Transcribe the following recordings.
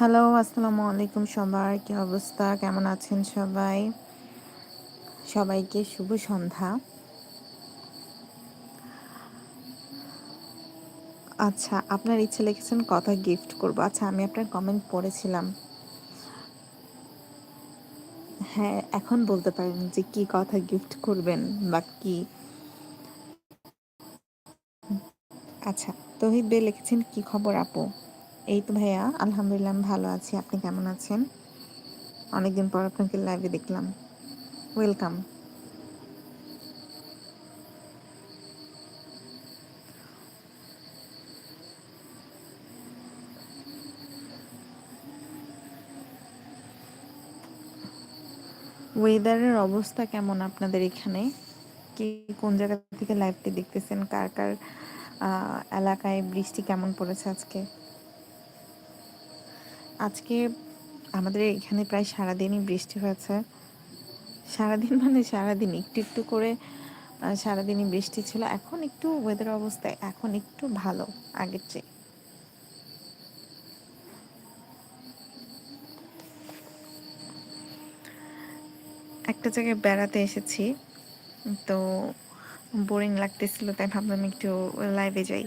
Hello, আসসালামু আলাইকুম সবার। কি অবস্থা? কেমন আছেন সবাই? সবাইকে শুভ সন্ধ্যা। আচ্ছা আপনার ইচ্ছে লিখেছেন কথা গিফট করব। আচ্ছা আমি আপনার কমেন্ট পড়েছিলাম। হ্যাঁ এখন বলতে পারেন যে কি কথা গিফট করবেন বা কি। আচ্ছা তহিদ বে লিখেছেন, কি খবর আপু? এই তো ভাইয়া, আলহামদুলিল্লাহ ভালো আছি। আপনি কেমন আছেন? অনেকদিন পর আপনাকে লাইভে দেখলাম। ওয়েলকাম ওয়েদারের অবস্থা কেমন আপনাদের এখানে? কি, কোন জায়গা থেকে লাইভটি দেখতেছেন? কার কার এলাকায় বৃষ্টি কেমন পড়েছে আজকে? আজকে আমাদের এখানে প্রায় সারাদিনই বৃষ্টি হয়েছে। সারাদিন মানে সারাদিন একটু একটু করে সারাদিনই বৃষ্টি ছিল। এখন একটু ওয়েদার অবস্থা এখন একটু ভালো, আগের চেয়ে। একটা জায়গায় বেড়াতে এসেছি, তো বোরিং লাগতেছিল, তাই ভাবলাম একটু লাইভে যাই।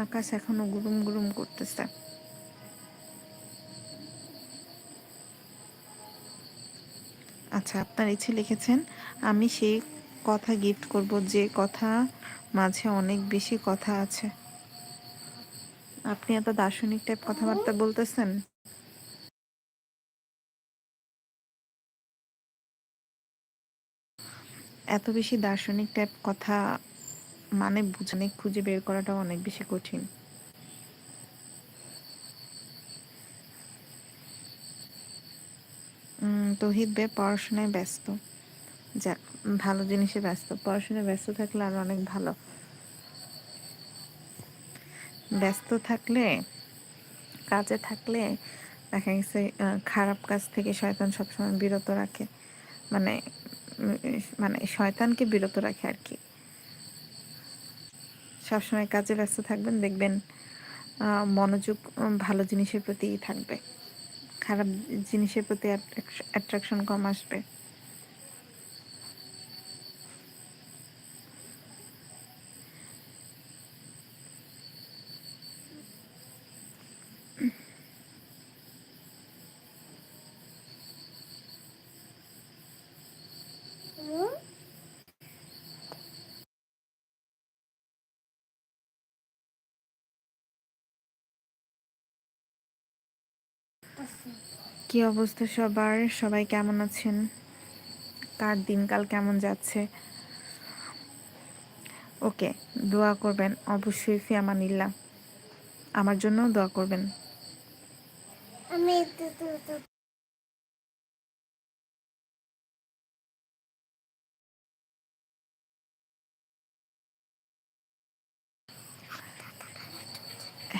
আকাশ এখনও গুরুম গুরুম করতেছে। আচ্ছা আপনার ইচ্ছে লিখেছেন আমি সেই কথা গিফট করব যে কথা মাঝে অনেক বেশি কথা আছে। আপনি এত দার্শনিক টাইপ কথাবার্তা বলতেছেন। এত বেশি দার্শনিক টাইপ কথা মানে বুঝানে খুঁজে বের করাটাও অনেক বেশি কঠিন। তহিদ বে পড়াশোনায় ব্যস্ত। যাক, ভালো জিনিসে ব্যস্ত। পড়াশোনায় ব্যস্ত থাকলে আরও অনেক ভালো। ব্যস্ত থাকলে, কাজে থাকলে দেখা গেছে খারাপ কাজ থেকে শয়তান সবসময় বিরত রাখে। মানে মানে শয়তানকে বিরত রাখে আর কি। সবসময় কাজে ব্যস্ত থাকবেন, দেখবেন মনোযোগ ভালো জিনিসের প্রতিই থাকবে। খারাপ জিনিসের প্রতি অ্যাট্রাকশন কম আসবে। কি অবস্থা সবার? সবাই কেমন আছেন? কার দিনকাল কেমন যাচ্ছে? ওকে দোয়া করবেন অবশ্যই ফিয়ামানিল্লা আমার জন্য দোয়া করবেন।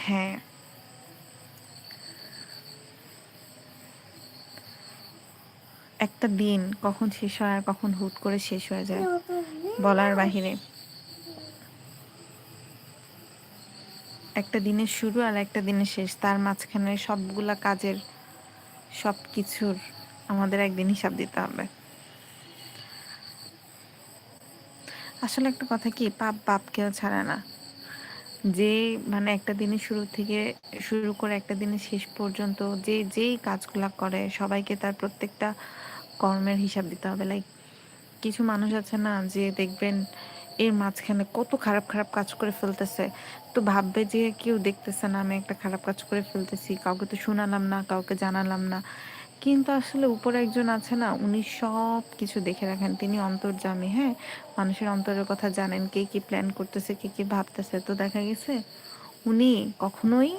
হ্যাঁ একটা দিন কখন শেষ হয় আর কখন হুট করে শেষ হয়ে যায়, বলার বাহিরে। একটা দিনের শুরু আর একটা দিনের শেষ, তার মাঝখানে সবগুলা কাজের সব কিছুর আমাদের একদিন হিসাব দিতে হবে। আসলে একটা কথা কি, পাপ পাপ কেউ ছাড়ে না। যে মানে একটা দিনের শুরু থেকে শুরু করে একটা দিনের শেষ পর্যন্ত যে, যেই কাজগুলা করে, সবাইকে তার প্রত্যেকটা কর্মের হিসাব দিতে হবে। লাইক কিছু মানুষ আছে না যে দেখবেন এর মাঝখানে কত খারাপ খারাপ কাজ করে ফেলতেছে। তো ভাববে যে কেউ দেখতেছে না, আমি একটা খারাপ কাজ করে ফেলতেছি, কাউকে তো শোনালাম না, কাউকে জানালাম না। কিন্তু আসলে উপরে একজন আছে না, উনি সব কিছু দেখে রাখেন। তিনি অন্তর্জামী হ্যাঁ? মানুষের অন্তরের কথা জানেন, কে কি প্ল্যান করতেছে, কে কি ভাবতেছে। তো দেখা গেছে উনি কখনোই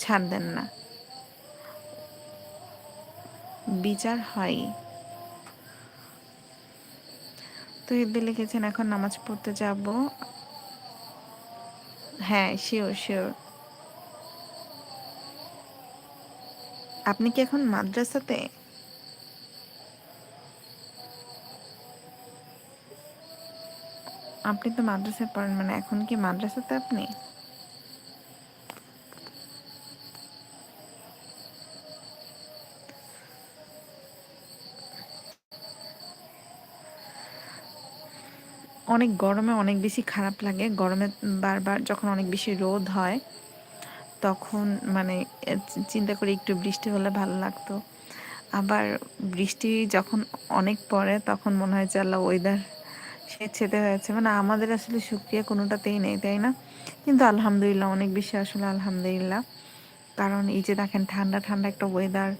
ছাড় দেন না। বিচার হয়। তো এদের লিখেছেন, এখন নামাজ পড়তে যাব। হ্যাঁ শিওর শিওর আপনি কি এখন মাদ্রাসাতে? আপনি তো মাদ্রাসায় পড়েন মানে এখন কি মাদ্রাসাতে আপনি? অনেক গরমে অনেক বেশি খারাপ লাগে। গরমে বারবার যখন অনেক বেশি রোদ হয়, তখন মানে চিন্তা করি একটু বৃষ্টি হলে ভালো লাগতো। আবার বৃষ্টি যখন অনেক পড়ে, তখন মনে হয় যে আল্লাহ ওয়েদার সে ছেতে হয়েছে। মানে আমাদের আসলে সুক্রিয়া কোনোটাতেই নেই, তাই না? কিন্তু আলহামদুলিল্লাহ অনেক বেশি আসলে আলহামদুলিল্লাহ। কারণ এই যে দেখেন, ঠান্ডা ঠান্ডা একটা ওয়েদার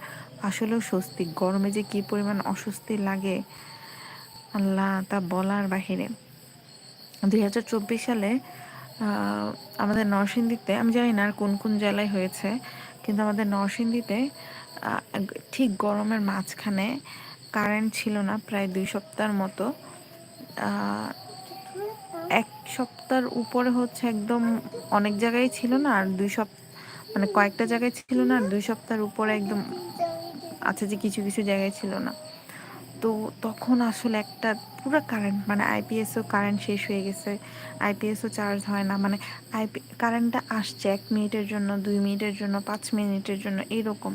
আসলেও স্বস্তি। গরমে যে কী পরিমাণ অস্বস্তি লাগে, আল্লাহ তা বলার বাহিরে। দুই হাজার চব্বিশ সালে আমাদের নরসিংদীতে, আমি জানি না আর কোন কোন জেলায় হয়েছে, কিন্তু আমাদের নরসিংদীতে ঠিক গরমের মাঝখানে কারেন্ট ছিল না, প্রায় দুই সপ্তাহের মতো। এক সপ্তাহের উপরে হচ্ছে একদম অনেক জায়গায় ছিল না, আর দুই সপ্তাহ মানে কয়েকটা জায়গায় ছিল না, আর দুই সপ্তাহের উপরে একদম আছে যে কিছু কিছু জায়গায় ছিল না। তো তখন আসলে একটা পুরো কারেন্ট মানে আইপিএসও কারেন্ট শেষ হয়ে গেছে। আইপিএসও চার্জ হয় না মানে আইপি কারেন্টটা আসছে এক মিনিটের জন্য, দুই মিনিটের জন্য, পাঁচ মিনিটের জন্য, এরকম।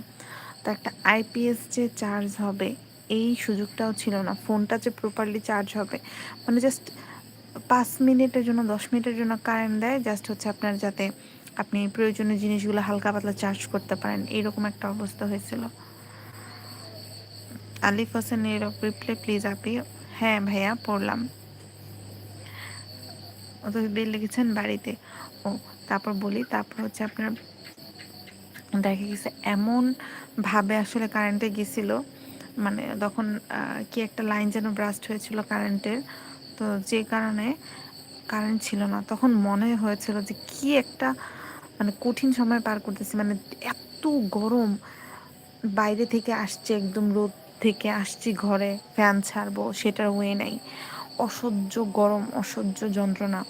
তো একটা আইপিএস যে চার্জ হবে, এই সুযোগটাও ছিল না। ফোনটা যে প্রপারলি চার্জ হবে মানে জাস্ট পাঁচ মিনিটের জন্য, দশ মিনিটের জন্য কারেন্ট দেয় জাস্ট হচ্ছে আপনার যাতে আপনি প্রয়োজনীয় জিনিসগুলো হালকা পাতলা চার্জ করতে পারেন, এরকম একটা অবস্থা হয়েছিল। আলিফ হোসেন এর রিপ্লে প্লিজ আপনি হ্যাঁ ভাইয়া, পড়লাম। অত বিল লিখেছেন বাড়িতে। ও, তারপর বলি, তারপর হচ্ছে আপনার দেখা গেছে এমন ভাবে আসলে কারেন্টে গেছিল মানে তখন কি একটা লাইন যেন ব্রাস্ট হয়েছিল কারেন্টের তো যে কারণে কারেন্ট ছিল না। তখন মনে হয়েছিল যে কি একটা মানে কঠিন সময় পার করতেছি। মানে এত গরম বাইরে থেকে আসছে, একদম রোদ থেকে আসছি ঘরে ফ্যান ছাড়বো, সেটার ওয়ে নেই। অসহ্য গরম, অসহ্য যন্ত্রণা।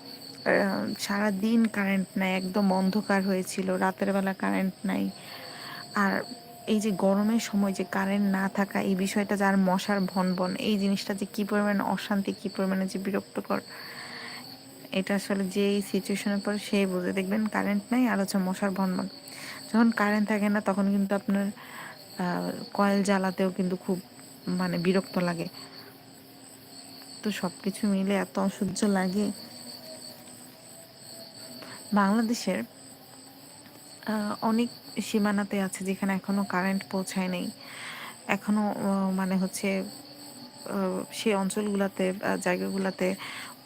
সারা দিন কারেন্ট নাই, একদম অন্ধকার হয়েছিল, রাতের বেলা কারেন্ট নাই। আর এই যে গরমের সময় যে কারেন্ট না থাকা, এই বিষয়টা যার মশার ভন ভন এই জিনিসটা যে কী পরিমাণে অশান্তি, কী পরিমাণে যে বিরক্তকর, এটা আসলে যে এই সিচুয়েশনের পরে সেই বুঝে। দেখবেন কারেন্ট নাই আর হচ্ছে মশার ভন ভন যখন কারেন্ট থাকে না, তখন কিন্তু আপনার কয়েল জ্বালাতেও কিন্তু খুব মানে বিরক্ত লাগে। তো সব কিছু মিলে এত অসহ্য লাগে। বাংলাদেশের অনেক সীমানাতে আছে যেখানে এখনও কারেন্ট পৌঁছায় নেই। এখনও মানে হচ্ছে সেই অঞ্চলগুলোতে জায়গাগুলোতে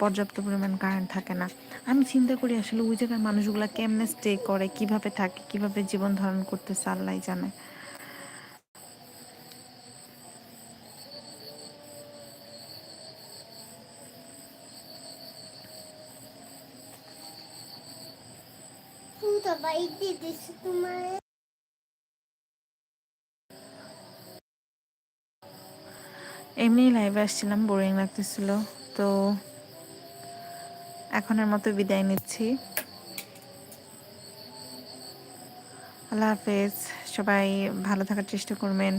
পর্যাপ্ত পরিমাণ কারেন্ট থাকে না। আমি চিন্তা করি আসলে ওই জায়গার মানুষগুলো কেমনে স্টে করে, কীভাবে থাকে, কীভাবে জীবন ধারণ করতে আল্লাহ জানে। এমনি লাইভে আসছিলাম বোরিং লাগতেছিল, তো এখনের মতো বিদায় নিচ্ছি। আল্লাহ হাফেজ, সবাই ভালো থাকার চেষ্টা করবেন।